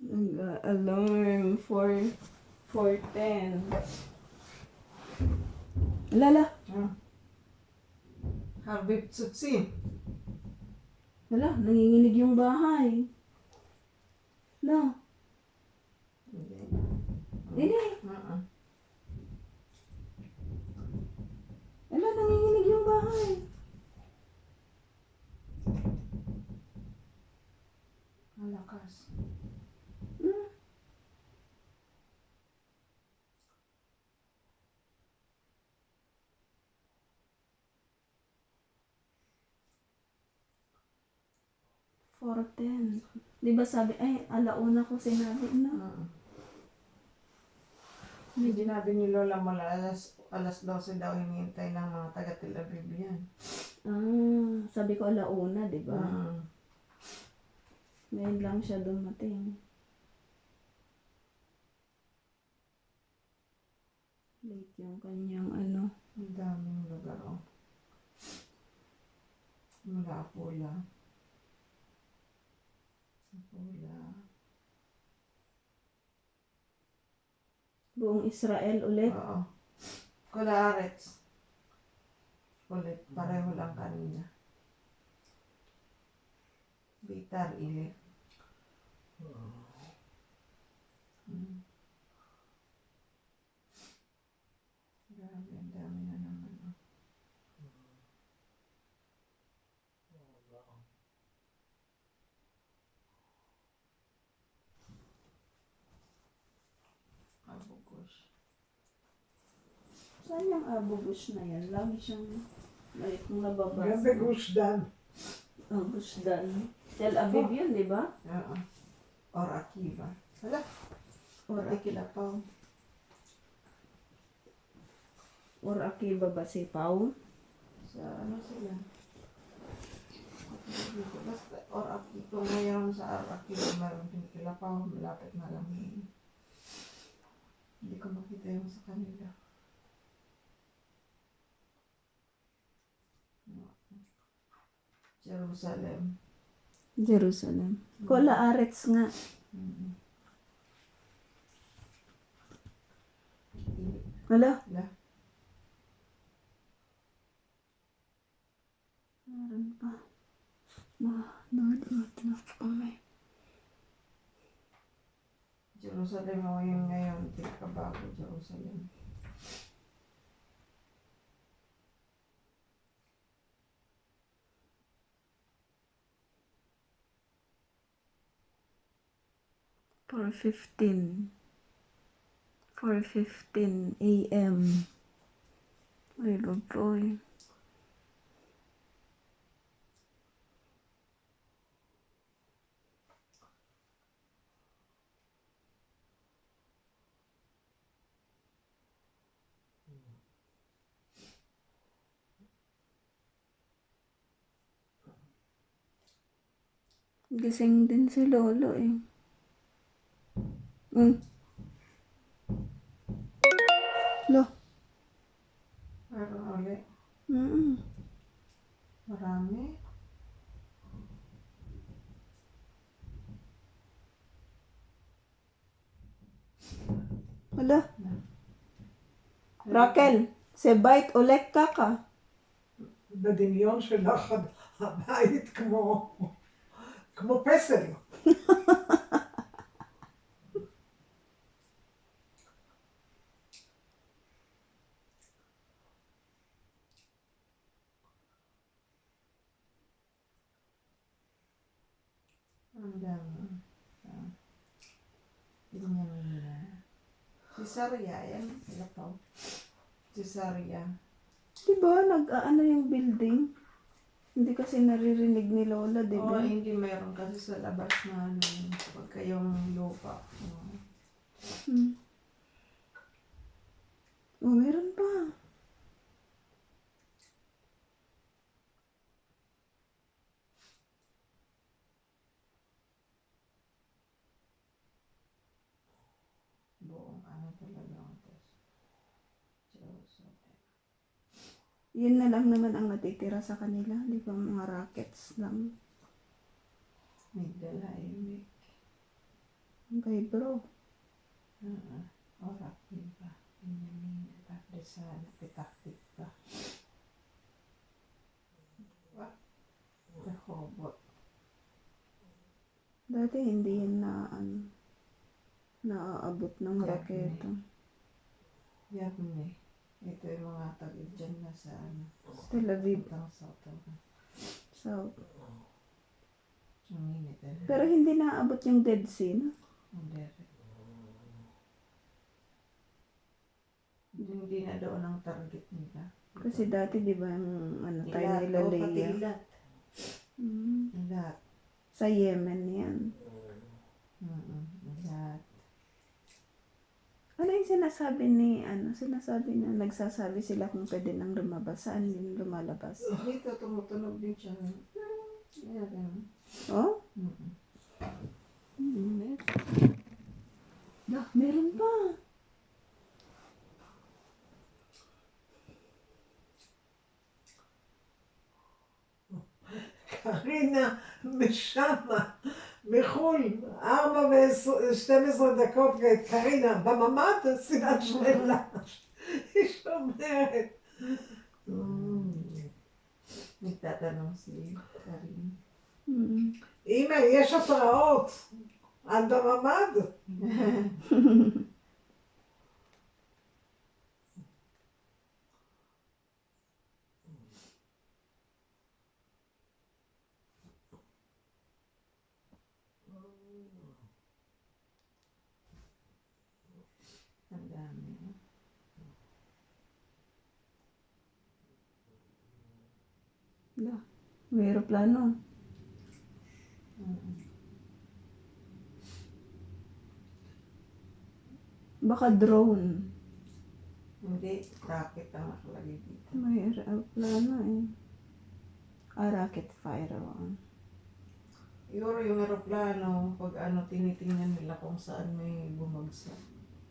Nag-alarm for 410. Lala. Ah. Harvey Tsutsi. Wala, nanginginig yung bahay. No. Hindi. Hindi. Uh-uh. Wala, nanginginig yung bahay. Malakas. Hmm. Ten. Di ba sabi, ay, alauna ko sinabi na. Uh-uh. Hindi sinabi ni Lola mula alas, alas 12 daw hinihintay ng mga taga Tel Aviv yan. Ah, sabi ko alauna, di ba? Uh-uh. Ngayon lang siya dumating. Late yung kanyang ano. Ang daming lugar, oh. Mula Apula. Apula. Buong Israel ulit. Oo. Kulaarets. Ulit. Pareho lang kanina. Bitar, ili. Hmm. Grabe, ang dami na naman. oh. Abu Ghosh. Saan yung Abu Bush na yan? Lagi siyang like nababasa. Ganda Gusdan. Oh, Bushdan. Tel Aviv yun, di ba? Oo. Or Akiva. Hala, Or, pati kilapaw. or Akiba ba si? Sa ano sila? Basta or Aki. Kung mayroon sa or Akiva, mayroon din kilapaw. Malapit na lang. Hindi ko makita yung sa kanila. Jerusalem. Jerusalem. Kola Arets nga. Mm-hmm. Wala. Wala. Meron pa. Ma, nanood na kami. Jerusalem ako yung ngayon. Tinakabago Jerusalem. For 15. For 15 a.m. Ay, baboy. Gising din si Lolo eh. Mm. לא. רמי? עולה. רקל, זה בית עולה ככה. בדמיון שלך הבית כמו, כמו פסל. Ah. Tingnan mo na. Cesaria, yan. Wala pa. Cesaria. Di ba, nag-ano yung building? Hindi kasi naririnig ni Lola, di Oo, ba? hindi meron kasi sa labas na ano, pagka yung lupa. Oo. Hmm. Oh, meron pa. Buong ano talaga. Tapos, Jerusalem. Yun na lang naman ang natitira sa kanila. Di ba, mga rackets lang. Migdala, Emek. Ang kay bro. Oo. Orak din pa. Pinyamin at desan. Pitaktik pa. What? Rehobot. Dati hindi yan na ano, naaabot ng raketa. Yabne. Ito yung mga tagid dyan na sa ano. Tel Aviv, Puntang South. South. Ang init eh. Pero hindi naaabot yung Dead Sea, no? Ang dere. Hindi na doon ang target nila. Kasi dati, di ba, yung ano, tayo Ilat, nila oh, pati Leia. ilat. Mm. Ilat. Sa Yemen yan. Mm-mm. Ano yung sinasabi ni, ano, sinasabi na nagsasabi sila kung pwede nang lumabas. Saan din lumalabas? Oh, dito, tumutunog din siya. Ayan, ayan. Oh? Mm-hmm. Ah, meron pa. Karina, may מחו"ל, ארבע ושתים עשרה דקות, ואת קרינה בממ"ד, סימן שאלה. היא שומרת. אמא, יש התראות. את בממ"ד? Dah, may aeroplano. Baka drone. Hindi, rocket ang nakalagay dito. May aeroplano eh. Ah, rocket fire. Oh. Siguro yung aeroplano, pag ano, tinitingnan nila kung saan may bumagsak.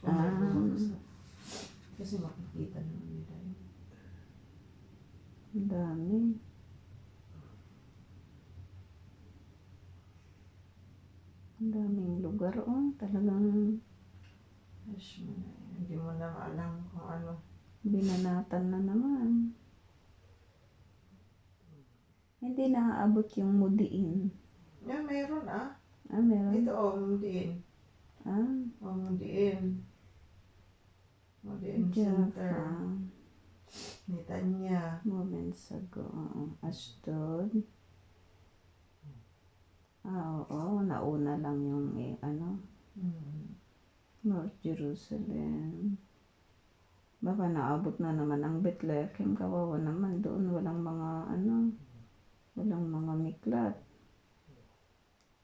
Kung may Ah. bumagsak. Kasi makikita naman nila yun. Ang dami. Ang daming lugar, oh. Talagang yun. Hindi mo na alam kung ano. binanatan na naman. Hindi naaabot yung mudiin. Yeah, mayroon ah. Ah, meron. Ito oh, mundiin. Ah, Oh, mundiin. Mundiin Jaffa. Center. Netanya. Moments ago. oo. Ashdod. Ah, oo. Nauna lang yung, eh, ano. Mm. North Jerusalem. Baka naabot na naman ang Bethlehem. Kawawa naman doon. Walang mga ano. Walang mga miklat.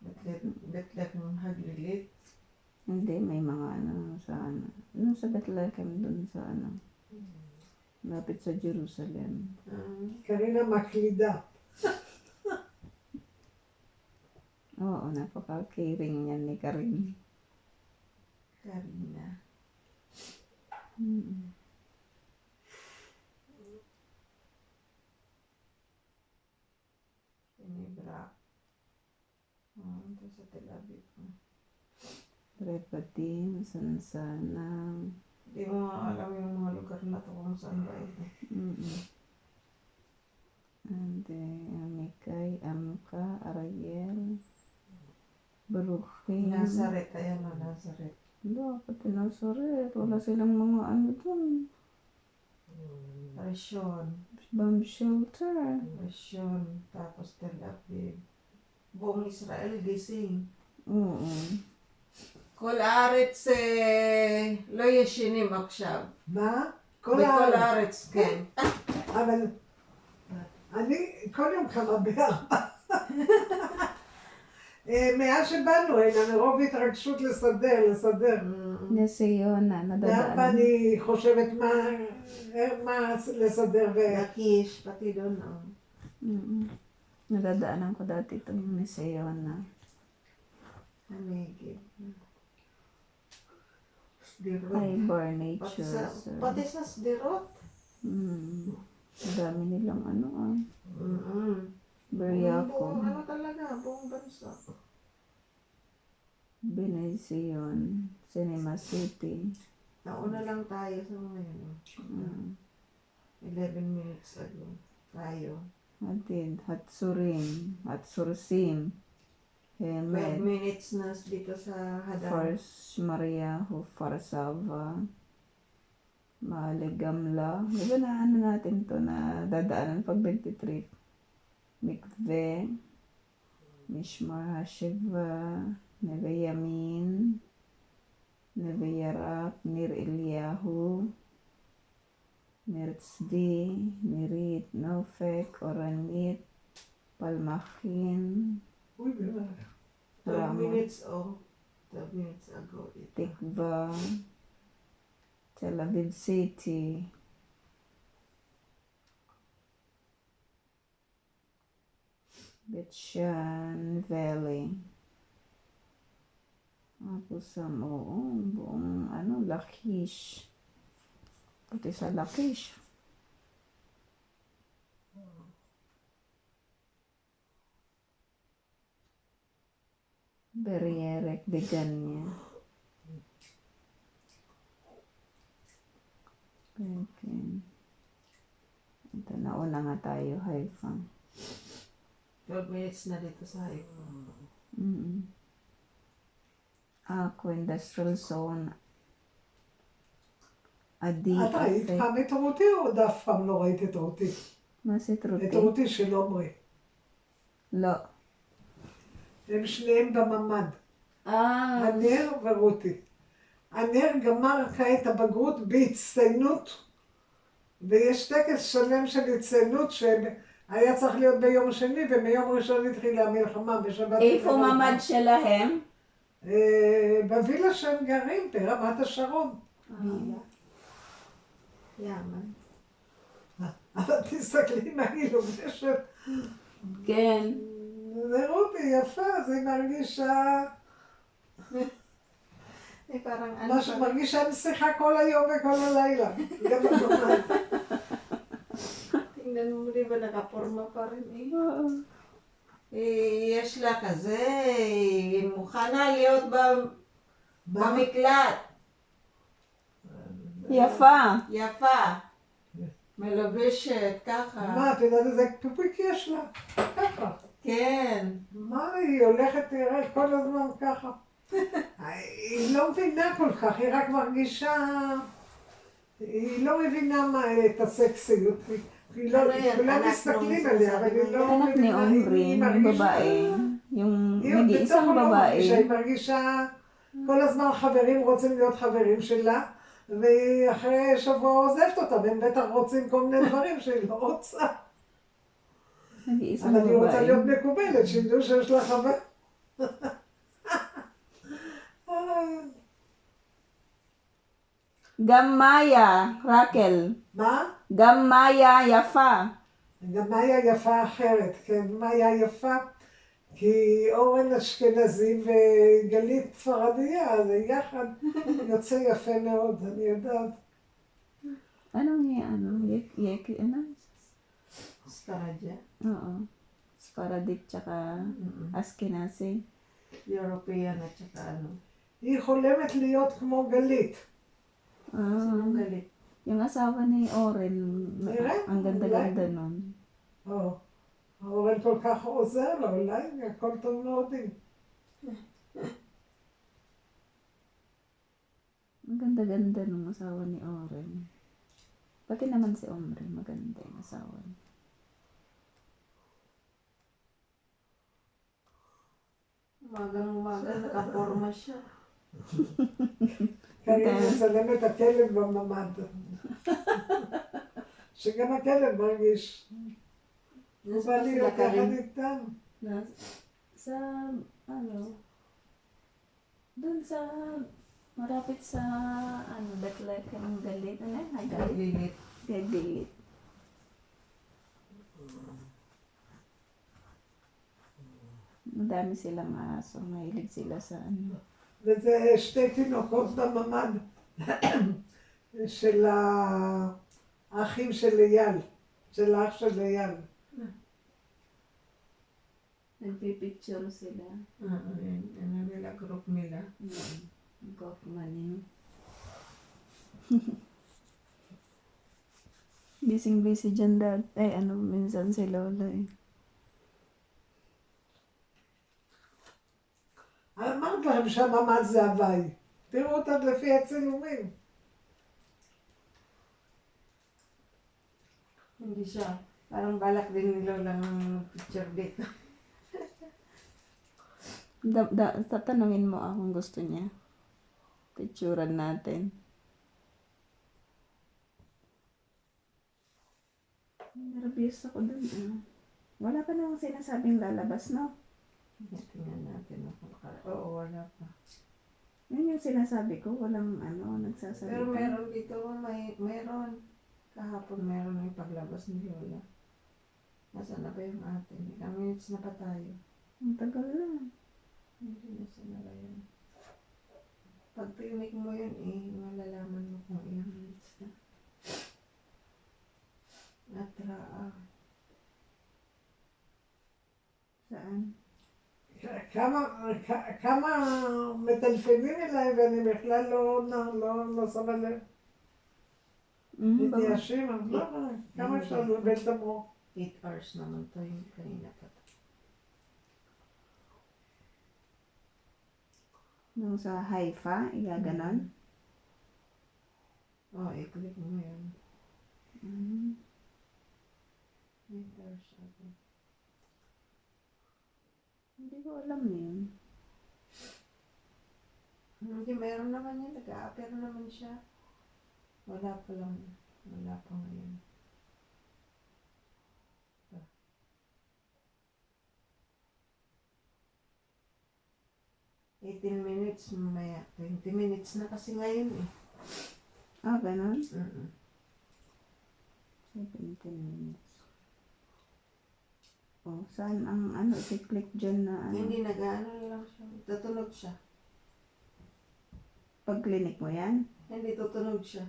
Bethlehem, Bethlehem Haglilit? Hindi, may mga ano sa ano. Ano sa Bethlehem doon sa ano. Lapit sa Jerusalem. Uh, Karina Maklida. Oo, napaka-caring yan ni Karina. Karin. Karina. Mm. Tinibra. Ah, ito sa Tel Aviv. Repadim, Sansanang. Hindi mo alam yung mga lugar na to kung saan ba ito. Mm-mm. Ande, Amikay, Amka, Ariel, Baruchim. Nazaret, ayan na Nazaret. Wala, pati Nazaret. Wala silang mga ano doon. Resyon. Bomb shelter. Resyon. Tapos Tel Aviv. Buong Israel gising. Oo. כל הארץ אה, לא ישנים עכשיו. מה? כל בכל הארץ. הארץ, כן. אבל אני כל יום קמה בארבע. מאז שבאנו הנה, מרוב התרגשות לסדר, לסדר. נשי יונה, נדב. לאן ואני חושבת מה, מה לסדר ו... נקיש, פתידונה. Nadadaanan ko dati itong museo na Amigid. Fiber nature. Pati sa sdirot. Mm. Ang dami nilang ano ah. Mm-hmm. Buong ano talaga, buong bansa. Benision, Cinema City. Nauna lang tayo sa mga yun. Mm. 11 minutes ago. Tayo. Hatid, Hatsurin, Hatsursim, 12 Hemed, minutes na dito sa Hadang. First Maria Farsava, Maligamla. Di ba na ano natin to na dadaanan pag 23? מקווה, משמר השבעה, נווה ימין, נווה ירק, ניר אליהו, ניר צבי, נירית, נופק, אורנית, פלמחין, רמות, תקווה, תל אביב סיטי. Betshan Valley. Sa oo, buong ano, Lakish. Pati sa Lakish. Berierek bigan niya. Okay. Ito, nauna nga tayo, Haifa. 12 minutes na dito sa Haifa. Mm Ako, industrial zone. עדי את ראית אפק, פעם את רותי או אף פעם לא ראית את רותי? מה עשית את רותי? רותי של עומרי. לא. הם שניהם בממ"ד. אה, הנר ורותי. הנר גמר כעת הבגרות בהצטיינות, ויש טקס שלם של הצטיינות שהיה צריך להיות ביום שני, ומיום ראשון התחילה המלחמה בשבת. איפה. ממ"ד שלהם? אה, בווילה שהם גרים, ברמת השרון. יאמן. אבל תסתכלי מה היא לובשת. כן. זה רותי, יפה, היא מרגישה... משהו מרגישה נסיכה כל היום וכל הלילה. גם בממ"ד. Tingnan mo, di ba nakaporma pa rin eh. Oo. Eh, יש לה כזה, היא מוכנה להיות ב-? במקלט. יפה. יפה. מלבשת ככה. מה, את יודעת איזה פיפיק יש לה? ככה. כן. מה, היא הולכת, תראה, כל הזמן ככה. היא לא מבינה כל כך, היא רק מרגישה... היא לא מבינה מה, את הסקסיות. לא מסתכלים עליה, אבל היא לא... אנחנו אומרים, בבאי, היא בתוך המוח, שהיא מרגישה כל הזמן חברים רוצים להיות חברים שלה, והיא אחרי שבוע עוזבת אותה, והם בטח רוצים כל מיני דברים שהיא לא רוצה. אבל היא רוצה להיות מקובלת, שידעו שיש לה חבר. גם מאיה, רקל. מה? גם מאיה יפה. גם מאיה יפה אחרת, כן, מאיה יפה, כי אורן אשכנזי וגלית ספרדיה, אז יחד יוצא יפה מאוד, אני יודעת. Anong niya, ano? Yek, yek, ano? ספרדיה. Oo. Sparadik tsaka Askenazi. European at saka ano. היא חולמת להיות כמו גלית. Ah, Sinong galit? yung asawa ni Oren, Nire? ang ganda-ganda nun. או, אורן כל כך עוזר לו, אולי הכל טוב מאוד. עם- Ang ganda-ganda nung asawa ni Oren. Pati naman si Omri, maganda yung asawa niya. Umagang-umaga, nakaporma siya. קרין מצלם את הכלב בממ"ד. שגם הכלב מרגיש. הוא בא Nasa להיות sila ka יחד rin. איתם. Na, sa, ano, dun sa, malapit sa, ano, Bethlehem, Galit, ano yun? Hagal? Galit. Galit. Madami silang aso, mahilig sila sa ano. וזה שתי תינוקות בממ"ד של האחים של אייל, של האח של אייל. אין לי פיצ'ר סיבה. אין לי לקרוא מילה. גוף מדהים. ניסינג ויסי ג'נדל, אה, אנו מנזנזלו, לא. אמרת לכם שהממ"ד זה הוואי. תראו אותה לפי הצילומים. Hindi siya. Parang balak din ni Lola ng picture dito. Da, da, tatanungin mo akong gusto niya. Picturean natin. Nervous ako dun. ah. Wala pa namang sinasabing lalabas, no? Tingnan natin. ako Oo, wala pa. Yun yung sinasabi ko, walang ano, nagsasabi Pero meron dito, may, meron. Kahapon meron yung paglabas ni Lola. Nasaan na ba yung atin? Ilang minutes na pa tayo? Ang tagal na. Hindi na siya nalayan. Pag tinik mo yun eh, malalaman mo kung ilang minutes na. Atra, ah. Saan? כמה מטלפנים אליי ואני בכלל לא, לא, לא, לא שמה לב. מתיישים, לא, כמה אפשר לבלבל את המוח? התפרשנה מנטויים כנינתת. Nung sa Haifa, iya ganon? Oo, oh, i-click ko alam yun. Hindi, meron naman yun. Nag-a-appear naman siya. Wala pa lang. Wala pa ngayon. Eighteen minutes mamaya. 20 minutes na kasi ngayon eh. Ah, ganon? Mm-mm. 17 minutes. Oh, saan ang ano, i-click dyan na ano? Hindi nag-ano lang siya. Tutunog siya. Pag clinic mo yan? Hindi tutunog siya.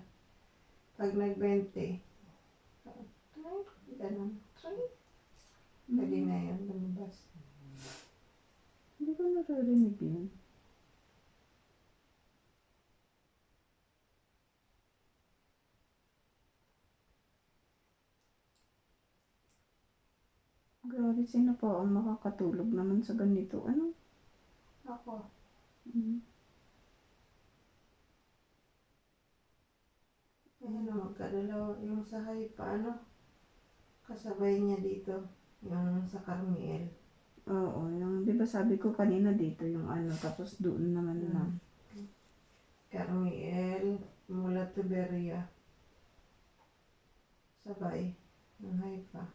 Pag nag-20. Try. Ganun. Try. Pwede na yun. Lumabas. Hindi ko naririnig yun. Grabe, sino po ang makakatulog naman sa ganito? Ano? Ako. Mm. Ayun o, magkadalawa. Yung sa Haifa, ano? Kasabay niya dito. Yung sa Carmiel. Oo, yung, di ba sabi ko kanina dito yung ano, tapos doon naman na. Mm. Carmiel, mula Tiberia. Sabay. Yung Haifa.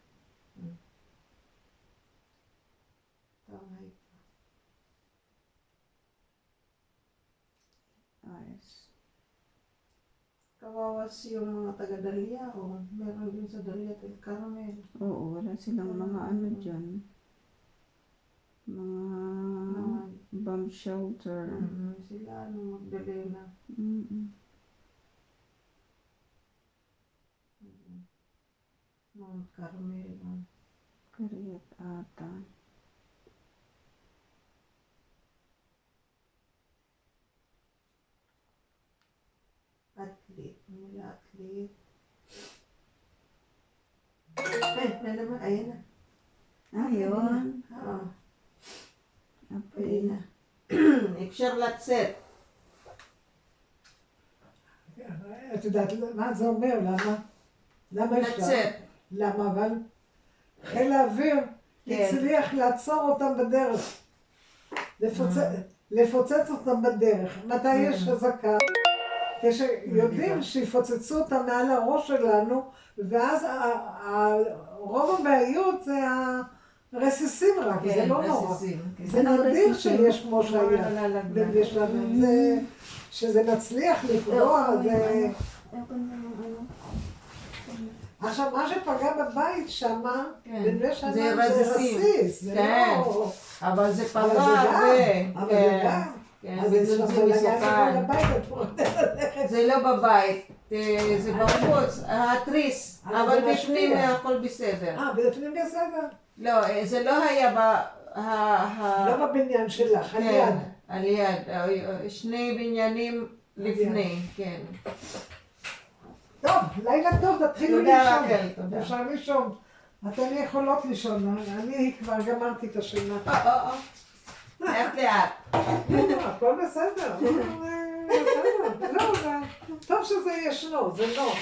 Mm. Haifa. Ayos. Kawawas yung mga taga Dalia o meron din sa Dalia at Carmel. Oo, wala silang mga ano dyan. Mga Mga bomb shelter. mm, sila ano Magdalena. Mm-mm. Mm. Mount Carmel. ah. Kariat ata. Athlete. Ay, na naman. Ayan na. Oo. אפשר לצאת. את יודעת מה זה אומר? למה? למה אפשר? למה אבל? חיל האוויר כן. הצליח לעצור אותם בדרך. לפוצץ, אותם בדרך. מתי יש Mm. כשיודעים הבנתי. שיפוצצו אותם מעל הראש שלנו, ואז רוב הבעיות זה הרסיסים רק, זה לא נורא. זה לא נדיר. שיש כמו שהיה. יש לנו, זה, שזה מצליח לפגוע, זה... עכשיו, מה שפגע בבית שם, כן. בנווה שלום, זה. רסיס, זה כן. לא... אבל זה אבל פגע הרבה. אבל כן. זה גם. כן, אז יש לך זה מסוכן. זה לא בבית, אה, זה בחוץ, התריס, אבל אבל בפנים. הכל בסדר. אה, בפנים בסדר. לא, אה, זה לא היה ב... לא בבניין שלך, על יד. כן, על יד. אה, שני בניינים לפני, כן. טוב, לילה טוב, תתחילו לישון. אפשר לישון. אתן יכולות לישון, אני כבר גמרתי את השינה. אה, אה, אה. לאט לאט. הכל בסדר. &嗯，真的，不知道噻，当时咱也是，我真不。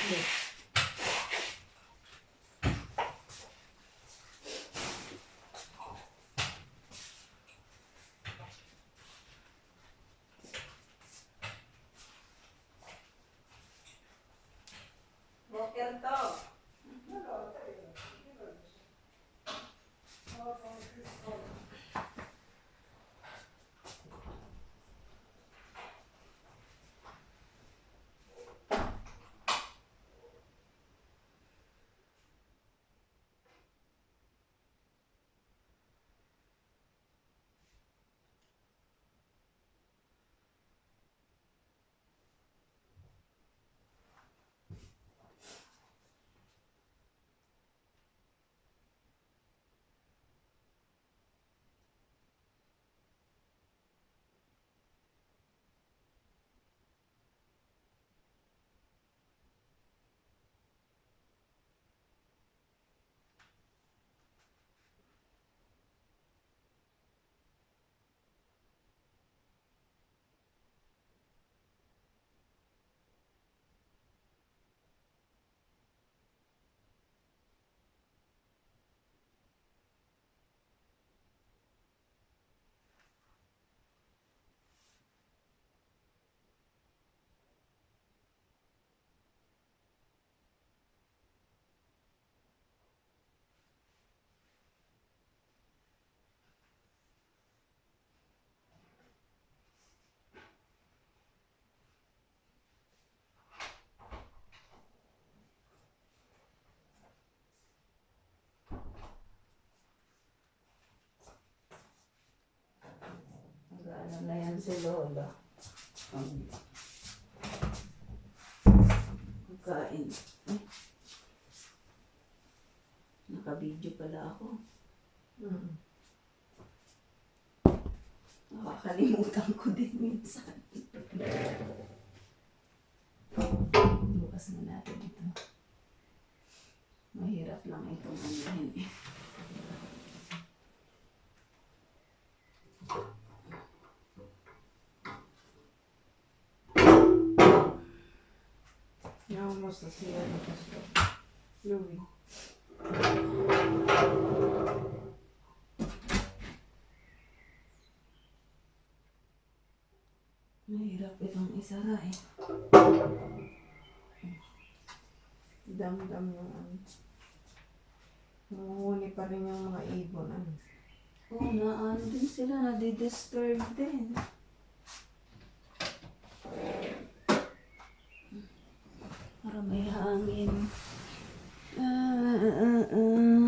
Na yan si Lola. Um, Kain. Eh. Naka-video pala ako. Mm. Nakakalimutan ko din minsan. Bukas na natin ito. Mahirap lang itong anuhin eh. Naumos na siya. Louie. Mahirap itong isara eh. Dam-dam yung ano. Nanguhuli pa rin yung mga ibon. Ano. Oo, na ano din sila, nadidisturb din. Para may hangin. Ah, ah, ah.